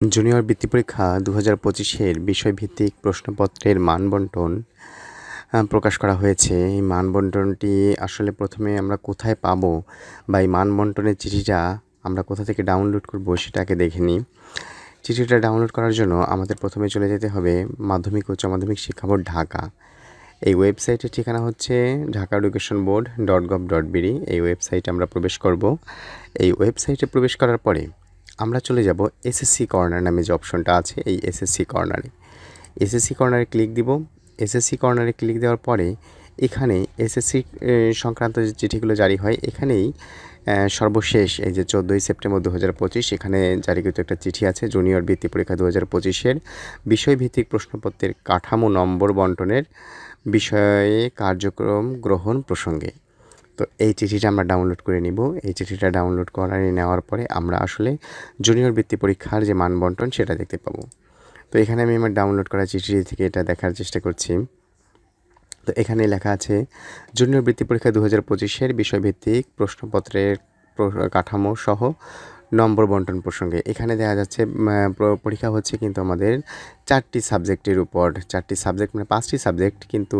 Junior বৃত্তি পরীক্ষা দু হাজার পঁচিশের বিষয়ভিত্তিক প্রশ্নপত্রের মান বন্টন প্রকাশ করা হয়েছে। এই মান বন্টনটি আসলে প্রথমে আমরা কোথায় পাবো বা এই মান বন্টনের চিঠিটা আমরা কোথা থেকে ডাউনলোড করব সেটাকে দেখে নিই। চিঠিটা ডাউনলোড করার জন্য আমাদের প্রথমে চলে যেতে হবে মাধ্যমিক উচ্চ মাধ্যমিক শিক্ষা বোর্ড ঢাকা। এই ওয়েবসাইটের ঠিকানা হচ্ছে Dhaka education board dot gov dot BD. এই ওয়েবসাইটে আমরা প্রবেশ করব। এই ওয়েবসাইটে প্রবেশ করার পরে আমরা চলে যাব এসএসসি কর্নার নামে যে অপশনটা আছে, এই এসএসসি কর্নারে এসএসসি কর্নারে ক্লিক দিব। এসএসসি কর্নারে ক্লিক দেওয়ার পরে এখানে এসএসসি সংক্রান্ত যে চিঠিগুলো জারি হয়, এখানেই সর্বশেষ এই যে চোদ্দোই সেপ্টেম্বর দু হাজার পঁচিশ, এখানে জারিকৃত একটা চিঠি আছে, জুনিয়র বৃত্তি পরীক্ষা দু হাজার পঁচিশের। বিষয়ভিত্তিক প্রশ্নপত্রের কাঠামো নম্বর বন্টনের বিষয়ে কার্যক্রম গ্রহণ প্রসঙ্গে। তো এই চিঠিটা আমরা ডাউনলোড করে নিব। এই চিঠিটা ডাউনলোড করার নেওয়ার পরে আমরা আসলে জুনিয়র বৃত্তি পরীক্ষার যে মান বন্টন সেটা দেখতে পাবো। তো এখানে আমি আমার ডাউনলোড করা চিঠি থেকে এটা দেখার চেষ্টা করছি। তো এখানে লেখা আছে জুনিয়র বৃত্তি পরীক্ষা দু হাজার পঁচিশের বিষয়ভিত্তিক প্রশ্নপত্রের কাঠামো সহ নম্বর বন্টন প্রসঙ্গে। এখানে দেখা যাচ্ছে পরীক্ষা হচ্ছে কিন্তু আমাদের চারটি সাবজেক্টের উপর। চারটি সাবজেক্ট মানে পাঁচটি সাবজেক্ট কিন্তু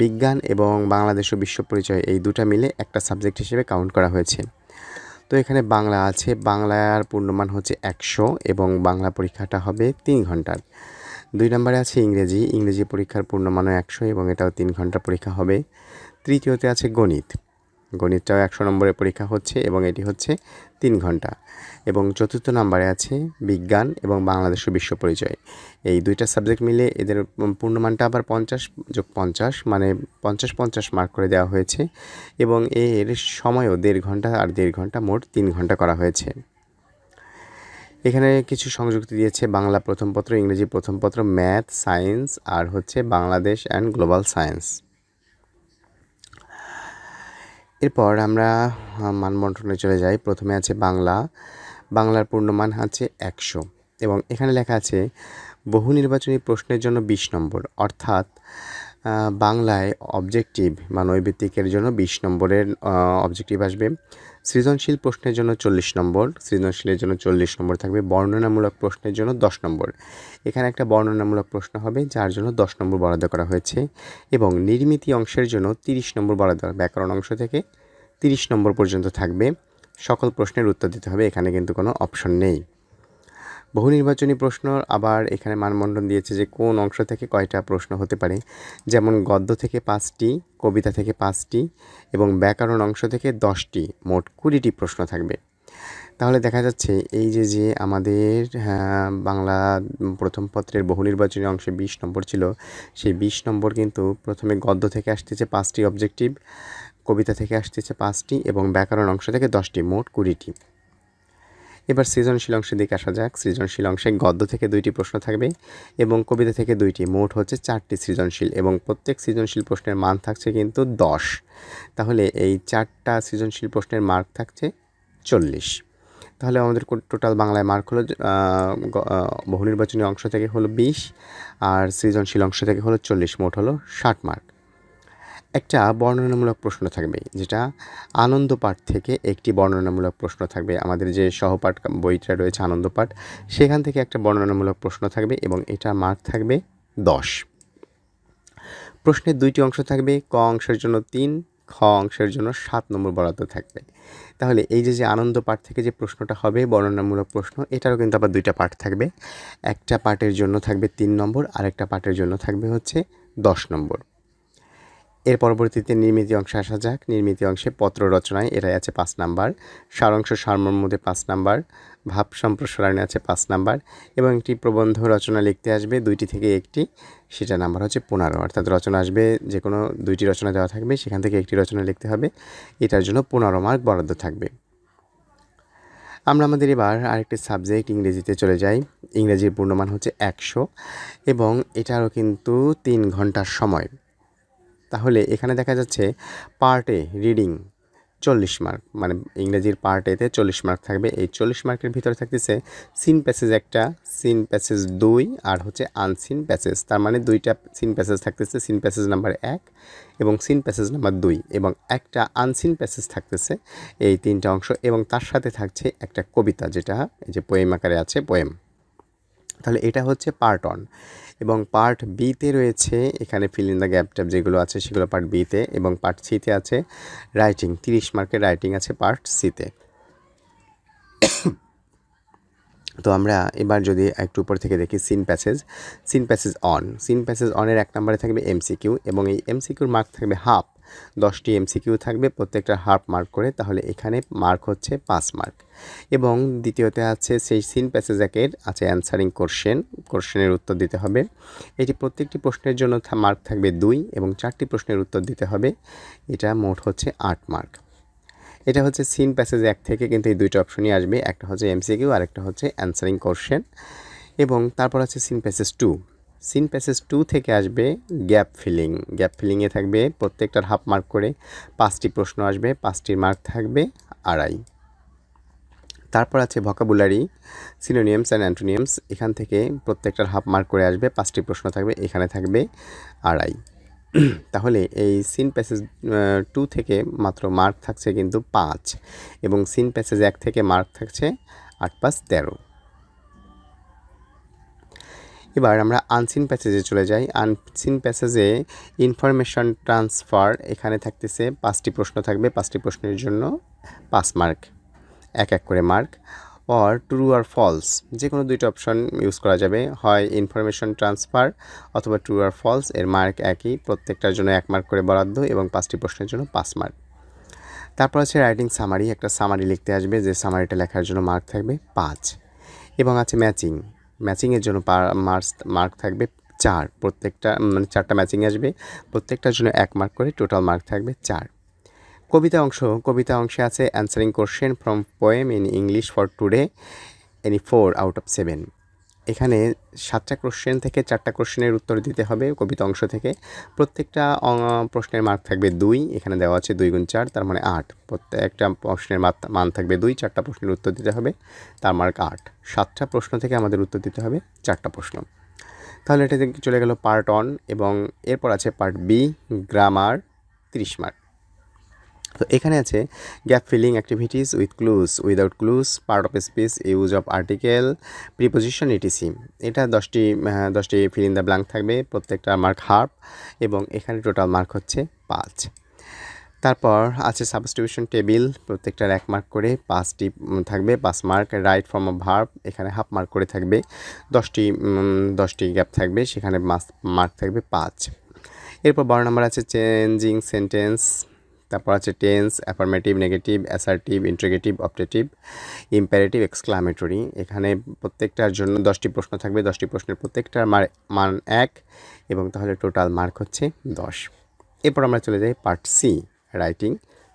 বিজ্ঞান এবং বাংলাদেশ ও বিশ্ব পরিচয় এই দুটা মিলে একটা সাবজেক্ট হিসেবে কাউন্ট করা হয়েছে। তো এখানে বাংলা আছে, বাংলার পূর্ণমান হচ্ছে একশো এবং বাংলা পরীক্ষাটা হবে তিন ঘণ্টার। দুই নম্বরে আছে ইংরেজি ইংরেজি পরীক্ষার পূর্ণমানও একশো এবং এটাও তিন ঘণ্টা পরীক্ষা হবে। তৃতীয়তে আছে গণিত, গণিতটাও একশো নম্বরের পরীক্ষা হচ্ছে এবং এটি হচ্ছে তিন ঘণ্টা। এবং চতুর্থ নম্বরে আছে বিজ্ঞান এবং বাংলাদেশ বিশ্ব পরিচয়। এই দুইটা সাবজেক্ট মিলে এদের পূর্ণমানটা আবার পঞ্চাশ যোগ পঞ্চাশ মানে পঞ্চাশ পঞ্চাশ মার্ক করে দেওয়া হয়েছে। এবং এর সময়ও দেড় ঘণ্টা আর দেড় ঘণ্টা মোট তিন ঘণ্টা করা হয়েছে। এখানে কিছু সংযুক্তি দিয়েছে বাংলা প্রথম পত্র, ইংরেজি প্রথম পত্র, ম্যাথ, সায়েন্স আর হচ্ছে বাংলাদেশ অ্যান্ড গ্লোবাল সায়েন্স। এরপর আমরা মানবন্টনে চলে যাই। প্রথমে আছে বাংলা। বাংলার পূর্ণমান আছে একশো। এবং এখানে লেখা আছে, বহু নির্বাচনী প্রশ্নের জন্য বিশ নম্বর। অর্থাৎ বাংলায় অবজেক্টিভ বা নৈবেত্তিকের জন্য বিশ নম্বরের অবজেক্টিভ আসবে। সৃজনশীল প্রশ্নের জন্য চল্লিশ নম্বর। সৃজনশীলের জন্য চল্লিশ নম্বর থাকবে। বর্ণনামূলক প্রশ্নের জন্য দশ নম্বর। এখানে একটা বর্ণনামূলক প্রশ্ন হবে, যার জন্য দশ নম্বর বরাদ্দ করা হয়েছে এবং নির্মিতি অংশের জন্য তিরিশ নম্বর বরাদ্দ, ব্যাকরণ অংশ থেকে তিরিশ নম্বর পর্যন্ত থাকবে। সকল প্রশ্নের উত্তর দিতে হবে, এখানে কিন্তু কোনো অপশন নেই। বহু নির্বাচনী প্রশ্ন আবার এখানে মানবন্ধন দিয়েছে যে কোন অংশ থেকে কয়টা প্রশ্ন হতে পারে। যেমন গদ্য থেকে পাঁচটি, কবিতা থেকে পাঁচটি এবং ব্যাকরণ অংশ থেকে দশটি, মোট কুড়িটি প্রশ্ন থাকবে। তাহলে দেখা যাচ্ছে এই যে যে আমাদের হ্যাঁ, বাংলা প্রথম পত্রের বহু নির্বাচনী অংশে বিশ নম্বর ছিল সেই বিশ নম্বর কিন্তু প্রথমে গদ্য থেকে আসতেছে পাঁচটি অবজেক্টিভ কবিতা থেকে আসতেছে পাঁচটি এবং ব্যাকরণ অংশ থেকে দশটি মোট কুড়িটি। এবার সৃজনশীল অংশের দিকে আসা যাক। সৃজনশীল অংশে গদ্য থেকে দুইটি প্রশ্ন থাকবে এবং কবিতা থেকে দুইটি মোট হচ্ছে চারটি সৃজনশীল এবং প্রত্যেক সৃজনশীল প্রশ্নের মান থাকছে কিন্তু দশ। তাহলে এই চারটা সৃজনশীল প্রশ্নের মার্ক থাকছে চল্লিশ। তাহলে আমাদের টোটাল বাংলায় মার্ক হলো আহ, বহু নির্বাচনী অংশ থেকে হলো বিশ আর সৃজনশীল অংশ থেকে হলো চল্লিশ মোট হলো ষাট মার্ক একটা বর্ণনামূলক প্রশ্ন থাকবে যেটা আনন্দ পাঠ থেকে একটি বর্ণনামূলক প্রশ্ন থাকবে। আমাদের যে সহপাঠ বইটা রয়েছে আনন্দ পাঠ সেখান থেকে একটা বর্ণনামূলক প্রশ্ন থাকবে এবং এটার মার্ক থাকবে দশ। প্রশ্নের দুইটি অংশ থাকবে ক অংশের জন্য তিন খ অংশের জন্য সাত নম্বর বরাদ্দ থাকবে। তাহলে এই যে যে আনন্দ পাঠ থেকে যে প্রশ্নটা হবে, বর্ণনামূলক প্রশ্ন, এটারও কিন্তু আবার দুইটা পাঠ থাকবে। একটা পাঠের জন্য থাকবে তিন নম্বর আর একটা পাঠের জন্য থাকবে হচ্ছে দশ নম্বর। এর পরবর্তীতে নির্মিতি অংশে আসা যাক। নির্মিতি অংশে পত্র রচনায় এটাই আছে পাঁচ নাম্বার। সারাংশ সারমর্মতে পাঁচ নাম্বার। ভাব সম্প্রসারণে আছে পাঁচ নাম্বার এবং একটি প্রবন্ধ রচনা লিখতে আসবে, দুইটি থেকে একটি। সেটা নাম্বার হচ্ছে পনেরো। অর্থাৎ রচনা আসবে যে কোনো দুইটি রচনা দেওয়া থাকবে, সেখান থেকে একটি রচনা লিখতে হবে। এটার জন্য পনেরো মার্ক বরাদ্দ থাকবে। আমরা আমাদের এবার আরেকটি সাবজেক্ট ইংরেজিতে চলে যাই। ইংরেজির পূর্ণমান হচ্ছে একশো এবং এটারও কিন্তু তিন ঘণ্টার সময়। তাহলে এখানে দেখা যাচ্ছে পার্টে রিডিং চল্লিশ মার্ক মানে ইংরেজির পার্ট এতে চল্লিশ মার্ক থাকবে। এই চল্লিশ মার্কের ভিতরে থাকতেছে সিন প্যাসেজ একটা সিন প্যাসেজ দুই আর হচ্ছে আনসিন প্যাসেজ তার মানে দুইটা সিন প্যাসেজ থাকতেছে সিন প্যাসেজ নাম্বার এক এবং সিন প্যাসেজ নাম্বার দুই এবং একটা আনসিন প্যাসেজ থাকতেছে এই তিনটা অংশ এবং তার সাথে থাকছে একটা কবিতা যেটা, এই যে পোয়েম আকারে আছে পোয়েম তাহলে এটা হচ্ছে পার্ট অন এবং পার্ট বিতে রয়েছে, এখানে fill in the gap tap যেগুলো আছে সেগুলো পার্ট বিতে এবং পার্ট সিতে আছে রাইটিং তিরিশ মার্কের রাইটিং আছে পার্ট সিতে তো। আমরা এবার যদি একটু উপর থেকে দেখি seen passage seen passage on seen passage অনের এক নম্বরে থাকবে এমসিকিউ এবং এই এমসিকিউর মার্ক থাকবে হাফ দশটি এমসিকিউ থাকবে, প্রত্যেকটা হাফ মার্ক করে, তাহলে এখানে মার্ক হচ্ছে পাঁচ মার্ক। এবং দ্বিতীয়তে আছে সেই সিন প্যাসেজ একের আছে অ্যান্সারিং কোশ্চেন, কোশ্চেনের উত্তর দিতে হবে। এটি প্রত্যেকটি প্রশ্নের জন্য মার্ক থাকবে দুই এবং চারটি প্রশ্নের উত্তর দিতে হবে। এটা মোট হচ্ছে আট মার্ক। এটা হচ্ছে সিন প্যাসেজ এক থেকে কিন্তু এই দুইটা অপশনই আসবে। একটা হচ্ছে এমসিকিউ আর একটা হচ্ছে অ্যান্সারিং কোশ্চেন। এবং তারপর আছে seen passage two. Seen passage two থেকে আসবে গ্যাপ ফিলিং গ্যাপ ফিলিংয়ে থাকবে প্রত্যেকটার হাফ মার্ক করে পাঁচটি প্রশ্ন আসবে, পাঁচটির মার্ক থাকবে আড়াই। তারপর আছে ভকাবুলারি সিনোনিয়ামস অ্যান্ড অ্যান্টোনিয়ামস এখান থেকে প্রত্যেকটার হাফ মার্ক করে আসবে, পাঁচটি প্রশ্ন থাকবে, এখানে থাকবে আড়াই। তাহলে এই সিন প্যাসেজ টু থেকে মাত্র মার্ক থাকছে কিন্তু পাঁচ এবং সিন প্যাসেজ এক থেকে মার্ক থাকছে আট পাঁচ তেরো। এবার আমরা আনসিন প্যাসেজে চলে যাই। আনসিন প্যাসেজে ইনফরমেশন ট্রান্সফার এখানে থাকতেছে পাঁচটি প্রশ্ন থাকবে। পাঁচটি প্রশ্নের জন্য পাঁচ মার্ক এক এক করে মার্ক অর ট্রু আর ফলস যে কোনো দুইটা অপশন ইউজ করা যাবে। হয় ইনফরমেশন ট্রান্সফার অথবা ট্রু আর ফলস এর মার্ক একই, প্রত্যেকটার জন্য এক মার্ক করে বরাদ্দ এবং পাঁচটি প্রশ্নের জন্য পাঁচ মার্ক তারপর আছে রাইটিং সামারি একটা সামারি লিখতে আসবে, যে সামারিটা লেখার জন্য মার্ক থাকবে পাঁচ। এবং আছে ম্যাচিং ম্যাচিংয়ের জন্য মার্কস মার্ক থাকবে চার। প্রত্যেকটা মানে চারটা ম্যাচিং আসবে। প্রত্যেকটার জন্য এক মার্ক করে টোটাল মার্ক থাকবে চার। কবিতা অংশ, কবিতা অংশে আছে answering question from poem in English for today any four out of seven এখানে সাতটা কোশ্চেন থেকে চারটা কোশ্চেনের উত্তর দিতে হবে কবিতা অংশ থেকে। প্রত্যেকটা প্রশ্নের মার্ক থাকবে দুই, এখানে দেওয়া আছে দুই গুণ চার, তার মানে আট। প্রত্যেকটা প্রশ্নের মান থাকবে দুই, চারটা প্রশ্নের উত্তর দিতে হবে, তার মার্ক আট। সাতটা প্রশ্ন থেকে আমাদের উত্তর দিতে হবে চারটা প্রশ্ন। তাহলে এটা চলে গেল পার্ট অন এবং এরপর আছে পার্ট বি গ্রামার তিরিশ মার্ক তো এখানে আছে gap filling activities with clues without clues part of speech use of article preposition etc এটা দশটি দশটি ফিল ইন দ্য ব্ল্যাঙ্ক থাকবে, প্রত্যেকটা মার্ক হাফ এবং এখানে টোটাল মার্ক হচ্ছে পাঁচ। তারপর আছে সাবস্টিটিউশন টেবিল প্রত্যেকটার এক মার্ক করে পাঁচটি থাকবে, পাঁচ mark right form of verb এখানে হাফ মার্ক করে থাকবে, দশটি দশটি গ্যাপ থাকবে, সেখানে মার্ক থাকবে পাঁচ। এরপর বারো নম্বর আছে চেঞ্জিং সেন্টেন্স তারপর আছে tense affirmative negative assertive interrogative optative imperative exclamatory এখানে প্রত্যেকটার জন্য দশটি প্রশ্ন থাকবে, দশটি প্রশ্নের প্রত্যেকটার মান এক এবং তাহলে টোটাল মার্ক হচ্ছে দশ। এরপর আমরা চলে যাই part C writing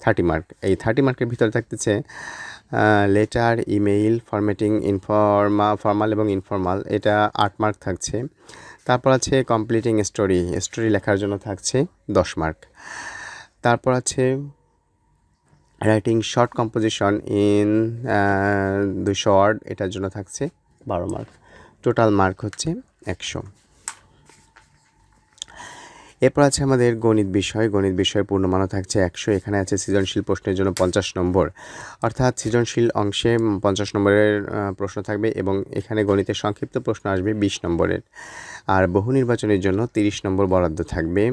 thirty mark এই থার্টি মার্কের ভিতরে থাকতেছে লেটার ইমেইল ফরম্যাটিং ইনফর্মা ফর্মাল এবং ইনফর্মাল এটা আট মার্ক থাকছে। তারপর আছে কমপ্লিটিং স্টোরি স্টোরি লেখার জন্য থাকছে দশ মার্ক তারপর আছে রাইটিং শর্ট কম্পোজিশন ইন দুশো ওয়ার্ড এটার জন্য থাকছে বারো মার্ক টোটাল মার্ক হচ্ছে একশো। এরপর আছে আমাদের গণিত বিষয়। গণিত বিষয়ে পূর্ণমানও থাকছে একশো। এখানে আছে সৃজনশীল প্রশ্নের জন্য পঞ্চাশ নম্বর। অর্থাৎ সৃজনশীল অংশে পঞ্চাশ নম্বরের প্রশ্ন থাকবে এবং এখানে গণিতের সংক্ষিপ্ত প্রশ্ন আসবে বিশ নম্বরের। আর বহু নির্বাচনের জন্য তিরিশ নম্বর বরাদ্দ থাকবে।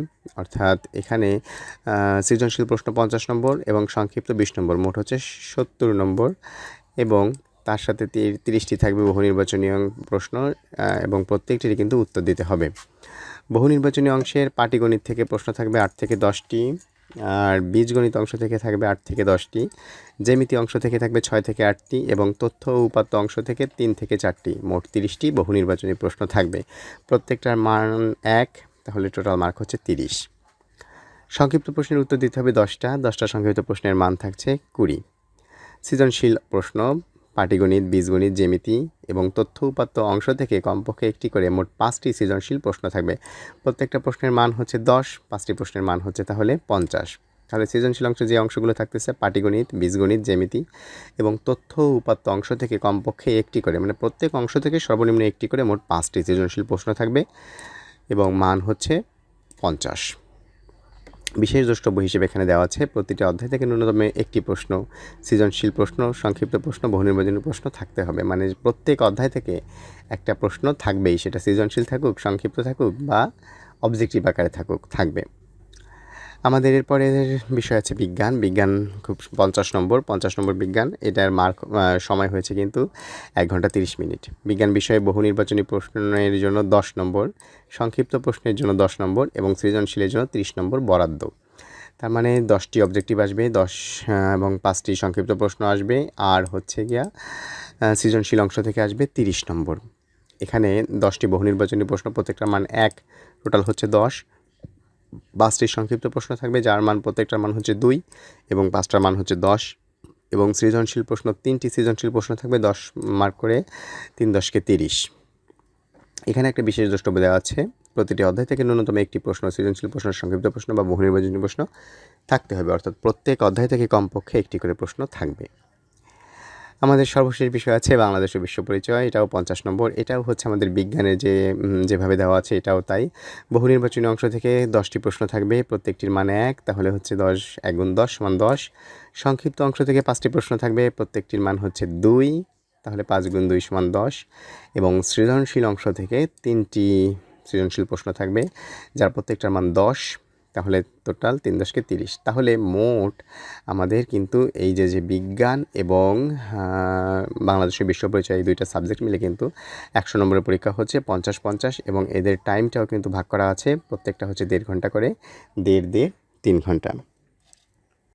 অর্থাৎ এখানে সৃজনশীল প্রশ্ন পঞ্চাশ নম্বর এবং সংক্ষিপ্ত বিশ নম্বর। মোট হচ্ছে সত্তর নম্বর এবং তার সাথে তিরিশটি থাকবে বহু নির্বাচনীয় প্রশ্ন এবং প্রত্যেকটিরই কিন্তু উত্তর দিতে হবে। বহু নির্বাচনী অংশের পাটিগণিত থেকে প্রশ্ন থাকবে আট থেকে দশটি, আর বীজগণিত অংশ থেকে থাকবে আট থেকে দশটি, জ্যামিতি অংশ থেকে থাকবে ছয় থেকে আটটি, এবং তথ্য উপাত্ত অংশ থেকে তিন থেকে চারটি, মোট তিরিশটি বহু নির্বাচনী প্রশ্ন থাকবে। প্রত্যেকটার মান এক, তাহলে টোটাল মার্ক হচ্ছে তিরিশ। সংক্ষিপ্ত প্রশ্নের উত্তর দিতে হবে দশটা দশটা সংক্ষিপ্ত প্রশ্নের মান থাকছে কুড়ি। সৃজনশীল প্রশ্ন পাটিগণিত, বীজগণিত, জ্যামিতি এবং তথ্য উপাত্ত অংশ থেকে কমপক্ষে একটি করে মোট পাঁচটি সৃজনশীল প্রশ্ন থাকবে। প্রত্যেকটা প্রশ্নের মান হচ্ছে দশ, পাঁচটি প্রশ্নের মান হচ্ছে তাহলে পঞ্চাশ। তাহলে সৃজনশীল অংশ যে অংশগুলো থাকতেছে, পাটিগণিত, বীজগণিত, জ্যামিতি এবং তথ্য উপাত্ত অংশ থেকে কমপক্ষে একটি করে মানে প্রত্যেক অংশ থেকে সর্বনিম্ন একটি করে মোট পাঁচটি সৃজনশীল প্রশ্ন থাকবে এবং মান হচ্ছে পঞ্চাশ। বিশেষ দ্রষ্টব্য হিসেবে এখানে দেওয়া আছে, প্রতিটি অধ্যায় থেকে ন্যূনতম একটি প্রশ্ন, সৃজনশীল প্রশ্ন, সংক্ষিপ্ত প্রশ্ন বহুনির্বাচনী প্রশ্ন থাকতে হবে। মানে প্রত্যেক অধ্যায় থেকে একটা প্রশ্ন থাকবেই, সেটা সৃজনশীল থাকুক, সংক্ষিপ্ত থাকুক বা অবজেক্টিভ আকারে থাকুক, থাকবে। আমাদের এরপরে বিষয় আছে বিজ্ঞান। বিজ্ঞান খুব পঞ্চাশ নম্বর পঞ্চাশ নম্বর বিজ্ঞান। এটার মার্ক সময় হয়েছে কিন্তু এক ঘণ্টা তিরিশ মিনিট। বিজ্ঞান বিষয়ে বহু নির্বাচনী প্রশ্নের জন্য দশ নম্বর, সংক্ষিপ্ত প্রশ্নের জন্য দশ নম্বর এবং সৃজনশীলের জন্য তিরিশ নম্বর বরাদ্দ। তার মানে দশটি অবজেক্টিভ আসবে, দশ এবং পাঁচটি সংক্ষিপ্ত প্রশ্ন আসবে। আর হচ্ছে গিয়া সৃজনশীল অংশ থেকে আসবে তিরিশ নম্বর। এখানে দশটি বহু নির্বাচনী প্রশ্ন প্রত্যেকটা মান এক, টোটাল হচ্ছে দশ। পাঁচটি সংক্ষিপ্ত প্রশ্ন থাকবে, যার মান প্রত্যেকটার মান হচ্ছে দুই এবং পাঁচটার মান হচ্ছে দশ এবং সৃজনশীল প্রশ্ন, তিনটি সৃজনশীল প্রশ্ন থাকবে, দশ মার্ক করে তিন দশকে তিরিশ। এখানে একটা বিশেষ দ্রষ্টব্য দেওয়া আছে, প্রতিটি অধ্যায় থেকে ন্যূনতম একটি প্রশ্ন, সৃজনশীল প্রশ্ন, সংক্ষিপ্ত প্রশ্ন বা বহু নির্বাচনী প্রশ্ন থাকতে হবে, অর্থাৎ প্রত্যেক অধ্যায় থেকে কমপক্ষে একটি করে প্রশ্ন থাকবে। আমাদের সর্বশেষ বিষয় আছে বাংলাদেশের বিশ্ব পরিচয়, এটাও পঞ্চাশ নম্বর। এটাও হচ্ছে আমাদের বিজ্ঞানের যে যেভাবে দেওয়া আছে এটাও তাই। বহু নির্বাচনী অংশ থেকে দশটি প্রশ্ন থাকবে, প্রত্যেকটির মানে এক, তাহলে হচ্ছে দশ এগুণ দশ সমান দশ। সংক্ষিপ্ত অংশ থেকে পাঁচটি প্রশ্ন থাকবে, প্রত্যেকটির মান হচ্ছে দুই, তাহলে পাঁচ গুণ দুই সমান দশ। এবং সৃজনশীল অংশ থেকে তিনটি সৃজনশীল প্রশ্ন থাকবে, যার প্রত্যেকটার মান দশ। তাহলে টোটাল তিন দশকে তিরিশ। তাহলে মোট আমাদের কিন্তু এই যে যে বিজ্ঞান এবং বাংলাদেশের বিশ্ব পরিচয় এই দুইটা সাবজেক্ট মিলে কিন্তু একশো নম্বরের পরীক্ষা হচ্ছে পঞ্চাশ পঞ্চাশ এবং এদের টাইমটাও কিন্তু ভাগ করা আছে। প্রত্যেকটা হচ্ছে দেড় ঘণ্টা করে, দেড় দেড় তিন ঘণ্টা।